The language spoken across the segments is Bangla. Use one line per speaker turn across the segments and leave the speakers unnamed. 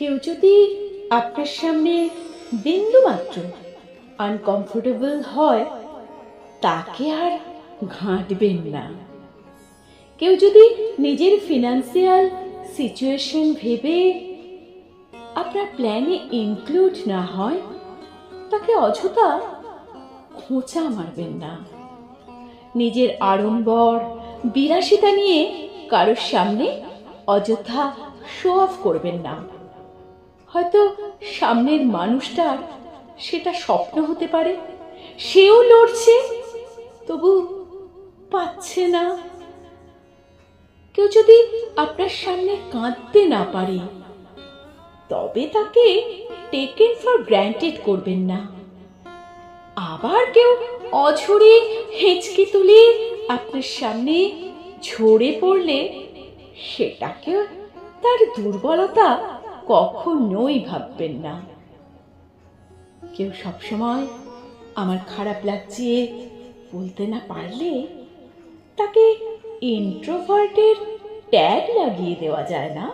কেউ যদি আপনার সামনে বিন্দু মাত্র আনকমফোর্টেবল হয়, তাকে আর ঘাঁটবেন না। কেউ যদি নিজের ফিনান্সিয়াল সিচুয়েশন ভেবে আপনার প্ল্যানে ইনক্লুড না হয়, তাকে অযথা খোঁচা মারবেন না। নিজের আড়ম্বর, বিলাসিতা নিয়ে কারোর সামনে অযথা শো অফ করবেন না। হয়তো সামনের মানুষটার সেটা স্বপ্ন হতে পারে। সেও লড়ছে, তবু পাচ্ছে না। কেউ যদি আপনার সামনে কাঁদতে না পারে, তবে তাকে টেকেন ফর গ্র্যান্টেড করবেন না। আবার কেউ অঝরে হেঁচকে তুলে আপনার সামনে ঝরে পড়লে সেটাকে তার দুর্বলতা কখনোই ভাববেন না। কেউ সবসময় আমার খারাপ লাগছে বলতে না পারলে তাকে ইন্ট্রোভার্টের ট্যাগ লাগিয়ে দেওয়া যায় না।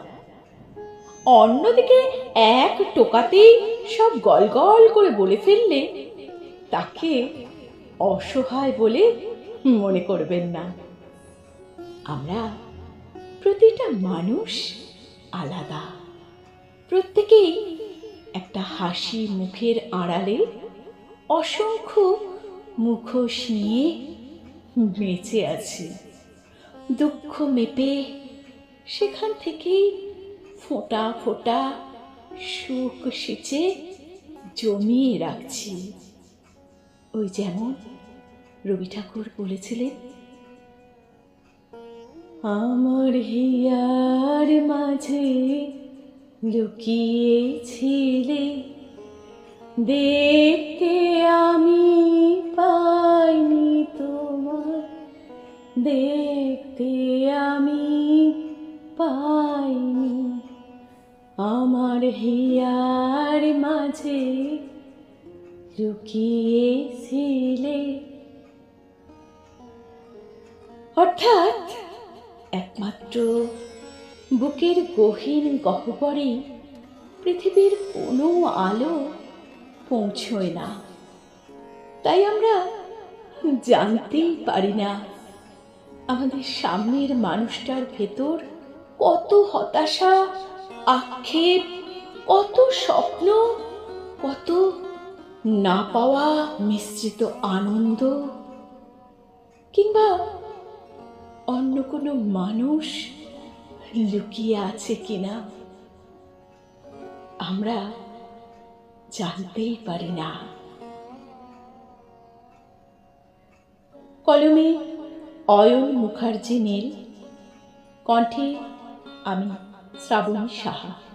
অন্যদিকে এক টোকাতেই সব গলগল করে বলে ফেললে তাকে অসহায় বলে মনে করবেন না। আমরা প্রতিটা মানুষ আলাদা। প্রত্যেকেই একটা হাসি মুখের আড়ালে অসংখ্য মুখোশ নিয়ে বেঁচে আছে। দুঃখ মেপে সেখান থেকেই ফোঁটা ফোঁটা সুখ সেচে জমিয়ে রাখছি। ওই যেমন রবি ঠাকুর বলেছিলেন, আমার হিয়ার মাঝে লুকিয়েছিলে দেখতে আমি পাইনি তোমার দেখতে আমি পাইনি। আমার হিয়ার মাঝে লুকিয়েছিলে। অর্থাৎ একমাত্র বুকের গহীন গহ্বরে পৃথিবীর কোনো আলো পৌঁছয় না। তাই আমরা জানতেই পারি না আমাদের সামনের মানুষটার ভেতর কত হতাশা, আক্ষেপ, কত স্বপ্ন, কত না পাওয়া মিশ্রিত আনন্দ কিংবা অন্য কোনো মানুষ লুকিয়ে আছে কিনা, আমরা জানতেই পারি না। কলমে অয়ন মুখার্জি নীল কণ্ঠে আমি শ্রাবণী সাহা।